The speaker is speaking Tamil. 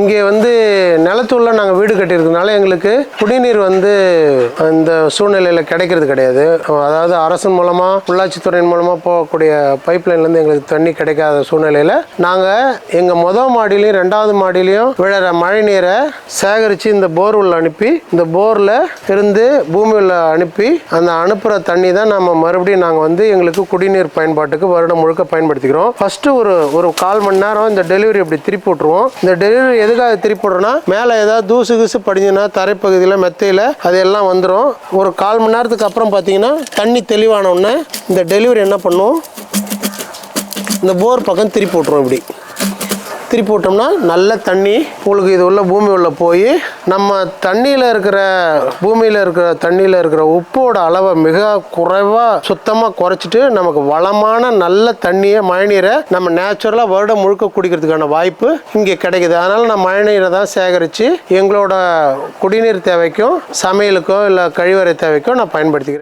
இங்கே வந்து நிலத்துள்ள நாங்கள் வீடு கட்டியிருக்கனால எங்களுக்கு குடிநீர் வந்து இந்த சூழ்நிலையில் கிடைக்கிறது கிடையாது. அதாவது அரசு மூலமாக உள்ளாட்சித்துறையின் மூலமாக போகக்கூடிய பைப் லைன்லேருந்து எங்களுக்கு தண்ணி கிடைக்காத சூழ்நிலையில் நாங்கள் எங்கள் மொதல் மாடியிலையும் ரெண்டாவது மாடியிலையும் விழற மழை நீரை சேகரித்து இந்த போர் உள்ள அனுப்பி இந்த போரில் இருந்து பூமி உள்ள அனுப்பி அந்த அனுப்புகிற தண்ணி தான் நம்ம மறுபடியும் நாங்கள் வந்து எங்களுக்கு குடிநீர் பயன்பாட்டுக்கு வருடம் முழுக்க பயன்படுத்திக்கிறோம். ஃபஸ்ட்டு ஒரு ஒரு கால் மணி நேரம் இந்த டெலிவரி இப்படி திருப்பி விட்ருவோம் இந்த டெலிவரி எதுக்காக திருப்பி விட்றோன்னா மேலே ஏதாவது தூசு கீசு படிஞ்சுன்னா தரைப்பகுதியில் மெத்தையில் அதெல்லாம் வந்துடும் ஒரு கால் மணி நேரத்துக்கு அப்புறம் பார்த்தீங்கன்னா தண்ணி தெளிவான உடனே இந்த டெலிவரி என்ன பண்ணுவோம் இந்த போர் பக்கம் திருப்பி விட்ருவோம் இப்படி. திருப்பி விட்டோம்னா நல்ல தண்ணி உங்களுக்கு இது உள்ள பூமி உள்ள போய் நம்ம தண்ணியில் இருக்கிற பூமியில் இருக்கிற தண்ணியில் இருக்கிற உப்போட அளவை மிக குறைவாக சுத்தமாக குறைச்சிட்டு நமக்கு வளமான நல்ல தண்ணியை மழைநீரை நம்ம நேச்சுரலாக வருடம் முழுக்க குடிக்கிறதுக்கான வாய்ப்பு இங்கே கிடைக்குது. அதனால் நான் மழைநீரை தான் சேகரித்து எங்களோட குடிநீர் தேவைக்கும் சமையலுக்கோ இல்லை கழிவறை தேவைக்கோ நான் பயன்படுத்திக்கிறேன்.